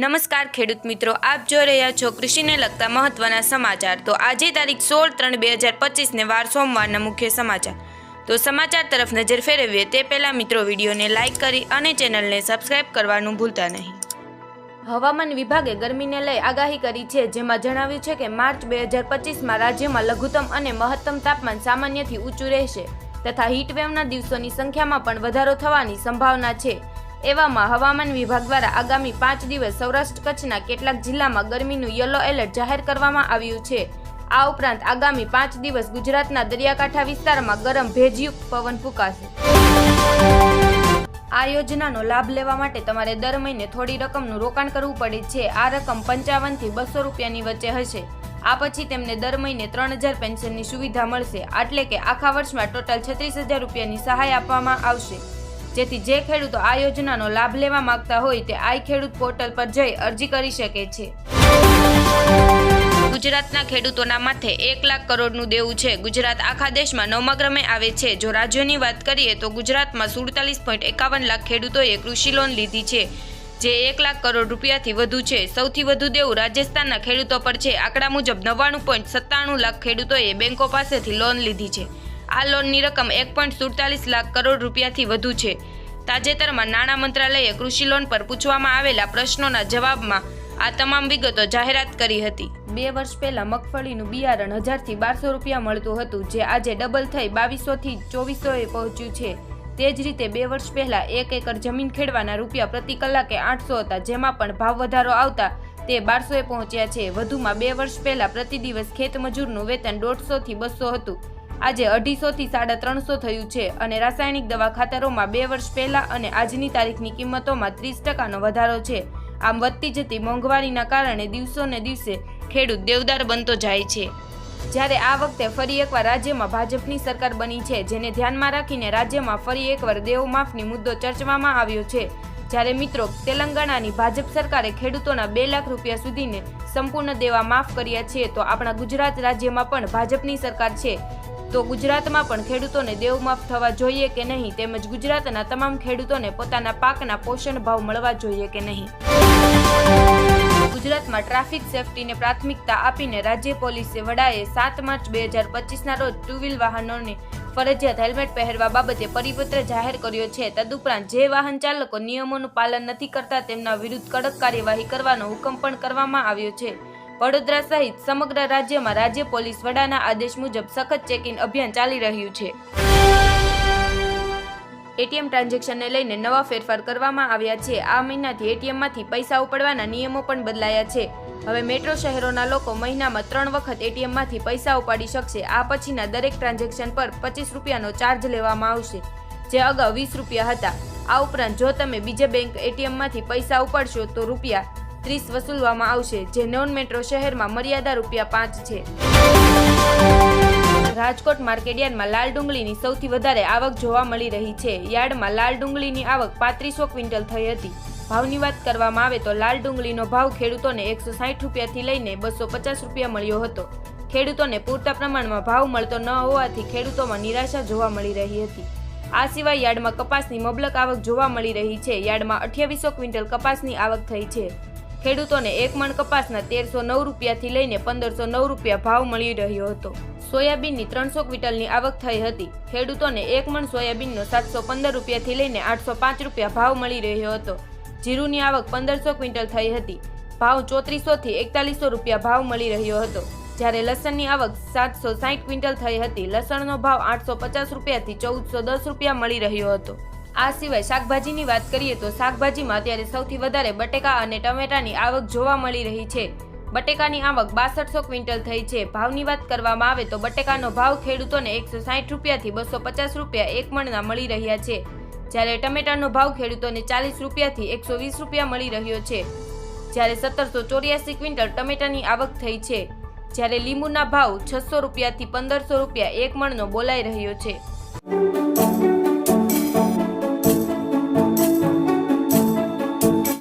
નમસ્કાર ખેડૂત મિત્રો, આપ જો રહ્યા છો કૃષિને લગતા મહત્વના સમાચાર. તો આજે તારીખ સોળ ત્રણ બે હજાર પચીસને વાર સોમવારના મુખ્ય સમાચાર. તો સમાચાર તરફ નજર ફેરવીએ તે પહેલાં મિત્રો વિડીયોને લાઇક કરી અને ચેનલને સબસ્ક્રાઇબ કરવાનું ભૂલતા નહીં. હવામાન વિભાગે ગરમીને લઈ આગાહી કરી છે, જેમાં જણાવ્યું છે કે માર્ચ બે હજાર પચીસમાં રાજ્યમાં લઘુત્તમ અને મહત્તમ તાપમાન સામાન્યથી ઊંચું રહેશે, તથા હીટવેવના દિવસોની સંખ્યામાં પણ વધારો થવાની સંભાવના છે. એવામાં હવામાન વિભાગ દ્વારા આગામી પાંચ દિવસ સૌરાષ્ટ્ર કચ્છના કેટલાક જિલ્લામાં ગરમીનું યલો એલર્ટ જાહેર કરવામાં આવ્યું છે. આ ઉપરાંત આગામી પાંચ દિવસ ગુજરાતના દરિયાકાંઠા વિસ્તારમાં ગરમ ભેજયુક્ત પવન ફૂંકાશે. આ યોજનાનો લાભ લેવા માટે તમારે દર મહિને થોડી રકમનું રોકાણ કરવું પડે છે. આ રકમ પંચાવનથી બસો રૂપિયાની વચ્ચે હશે. આ પછી તેમને દર મહિને ત્રણ હજાર પેન્શનની સુવિધા મળશે. એટલે કે આખા વર્ષમાં ટોટલ છત્રીસ હજાર રૂપિયાની સહાય આપવામાં આવશે. જેથી જે ખેડૂતો આ યોજનાનો લાભ લેવા માંગતા હોય તે આઈ ખેડૂત પોર્ટલ પર જઈ અરજી કરી શકે છે. ગુજરાતના ખેડૂતોના માથે એક લાખ કરોડનું દેવું છે. ગુજરાત આખા દેશમાં નવમા ક્રમે આવે છે. જો રાજ્યોની વાત કરીએ તો ગુજરાતમાં સુડતાલીસ પોઈન્ટ એકાવન લાખ ખેડૂતોએ કૃષિ લોન લીધી છે, જે એક લાખ કરોડ રૂપિયાથી વધુ છે. સૌથી વધુ દેવું રાજસ્થાનના ખેડૂતો પર છે. આંકડા મુજબ નવ્વાણું પોઈન્ટ સત્તાણું લાખ ખેડૂતોએ બેંકો પાસેથી લોન લીધી છે. આ લોનની રકમ એક પોઈન્ટ સુડતાલીસ લાખ કરોડ રૂપિયાથી વધુ છે. તાજેતરમાં નાણાં મંત્રાલયે કૃષિ લોન પર પૂછવામાં આવેલા પ્રશ્નોના જવાબમાં આ તમામ વિગતો જાહેરાત કરી હતી. બે વર્ષ પહેલા મગફળીનું બિયારણ હજારથી બારસો રૂપિયા મળતું હતું, જે આજે ડબલ થઈ બાવીસોથી ચોવીસોએ પહોંચ્યું છે. તે જ રીતે બે વર્ષ પહેલા એક એકર જમીન ખેડવાના રૂપિયા પ્રતિ કલાકે આઠસો હતા, જેમાં પણ ભાવ વધારો આવતા તે બારસોએ પહોંચ્યા છે. વધુમાં બે વર્ષ પહેલા પ્રતિ દિવસ ખેતમજૂરનું વેતન દોઢસોથી બસો હતું. આજે અઢીસોથી સાડા ત્રણસો થયું છે અને રાસાયણિક દવા ખાતરોમાં બે વર્ષ પહેલાં અને આજની તારીખની કિંમતોમાં ત્રીસ ટકાનો વધારો છે. આમ વધતી જતી મોંઘવારીના કારણે દિવસોને દિવસે ખેડૂત દેવદાર બનતો જાય છે. જ્યારે આ વખતે ફરી એકવાર રાજ્યમાં ભાજપની સરકાર બની છે, જેને ધ્યાનમાં રાખીને રાજ્યમાં ફરી એકવાર દેવ માફની મુદ્દો ચર્ચવામાં આવ્યો છે. જ્યારે મિત્રો તેલંગાણાની ભાજપ સરકારે ખેડૂતોના બે લાખ રૂપિયા સુધીને સંપૂર્ણ દેવા માફ કર્યા છે, તો આપણા ગુજરાત રાજ્યમાં પણ ભાજપની સરકાર છે. તો ગુજરાતમાં પણ ખેડૂતોને દેવમાફ થવા જોઈએ કે નહીં, તેમજ ગુજરાતના તમામ ખેડૂતોને પોતાના પાકના પોષણ ભાવ મળવા જોઈએ કે નહીં? ગુજરાતમાં ટ્રાફિક સેફટીને પ્રાથમિકતા આપીને રાજ્ય પોલીસે વડાએ સાત માર્ચ બે હજાર પચીસના રોજ ટુ વ્હીલ વાહનોને ફરજિયાત હેલ્મેટ પહેરવા બાબતે પરિપત્ર જાહેર કર્યો છે. તદુપરાંત જે વાહન ચાલકો નિયમોનું પાલન નથી કરતા તેમના વિરુદ્ધ કડક કાર્યવાહી કરવાનો હુકમ પણ કરવામાં આવ્યો છે. વડોદરા સહિત સમગ્ર રાજ્યમાં રાજ્ય પોલીસ વડાના આદેશ મુજબ સખત ચેકિંગ અભિયાન ચાલી રહ્યું છે. એટીએમ ટ્રાન્ઝેક્શનને લઈને નવા ફેરફાર કરવામાં આવ્યા છે. આ મહિનાથી એટીએમમાંથી પૈસા ઉપાડવાના નિયમો પણ બદલાયા છે. હવે મેટ્રો શહેરોના લોકો મહિનામાં ત્રણ વખત એટીએમમાંથી પૈસા ઉપાડી શકશે. આ પછીના દરેક ટ્રાન્ઝેક્શન પર પચીસ રૂપિયાનો ચાર્જ લેવામાં આવશે, જે અગાઉ વીસ રૂપિયા હતા. આ ઉપરાંત જો તમે બીજે બેંક એટીએમમાંથી પૈસા ઉપાડશો તો રૂપિયા ત્રીસ વસૂલવામાં આવશે, જે નોન મેટ્રો શહેરમાં મર્યાદા રૂપિયા પાંચ છે. રાજકોટ માર્કેટયાર્ડમાં લાલ ડુંગળીની સૌથી વધારે આવક જોવા મળી રહી છે. યાર્ડમાં લાલ ડુંગળીની આવક પાંત્રીસો ક્વિન્ટલ થઈ હતી. ભાવની વાત કરવામાં આવે તો લાલ ડુંગળીનો ભાવ ખેડૂતોને એકસો સાઠ રૂપિયાથી લઈને બસો પચાસ રૂપિયા મળ્યો હતો. ખેડૂતોને પૂરતા પ્રમાણમાં ભાવ મળતો ન હોવાથી ખેડૂતોમાં નિરાશા જોવા મળી રહી હતી. આ સિવાય યાર્ડમાં કપાસની મબલક આવક જોવા મળી રહી છે. યાર્ડમાં અઠ્યાવીસો ક્વિન્ટલ કપાસની આવક થઈ છે. ખેડૂતોને એક મણ કપાસના તેરસો નવ રૂપિયાથી લઈને પંદરસો નવ રૂપિયા ભાવ મળી રહ્યો હતો. સોયાબીનની ત્રણસો ક્વિન્ટલની આવક થઈ હતી. ખેડૂતોને એક મણ સોયાબીનનો સાતસો પંદર રૂપિયાથી લઈને આઠસો પાંચ રૂપિયા ભાવ મળી રહ્યો હતો. જીરુની આવક પંદરસો ક્વિન્ટલ થઈ હતી. ભાવ ચોત્રીસોથી એકતાલીસો રૂપિયા ભાવ મળી રહ્યો હતો. જ્યારે લસણની આવક સાતસો સાઠ ક્વિન્ટલ થઈ હતી. લસણનો ભાવ આઠસો પચાસ રૂપિયાથી ચૌદસો દસ રૂપિયા મળી રહ્યો હતો. આ સિવાય શાકભાજીની વાત કરીએ તો શાકભાજીમાં અત્યારે સૌથી વધારે બટેકા અને ટમેટાની આવક જોવા મળી રહી છે. બટેકાની આવક બાસઠસો ક્વિન્ટલ થઈ છે. ભાવની વાત કરવામાં આવે તો બટેકાનો ભાવ ખેડૂતોને એકસો સાઠ રૂપિયાથી બસો પચાસ રૂપિયા એક મણના મળી રહ્યા છે. જ્યારે ટમેટાનો ભાવ ખેડૂતોને ચાલીસ રૂપિયાથી એકસો વીસ રૂપિયા મળી રહ્યો છે. જ્યારે સત્તરસો ચોર્યાસી ક્વિન્ટલ ટમેટાની આવક થઈ છે. જ્યારે લીંબુના ભાવ છસો રૂપિયાથી પંદરસો રૂપિયા એક મણનો બોલાઈ રહ્યો છે.